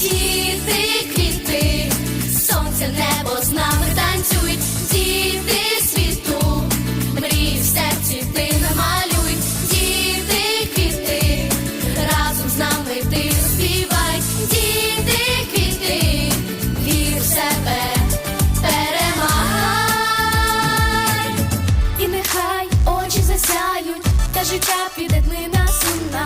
діти, квіти, сонце, небо з нами танцюють, діти світу, мрій в серці ти намалюй, діти, квіти, разом з нами ти співай, діти, квіти, вір в себе перемагай, і нехай очі засяють, та життя піде днина сумна.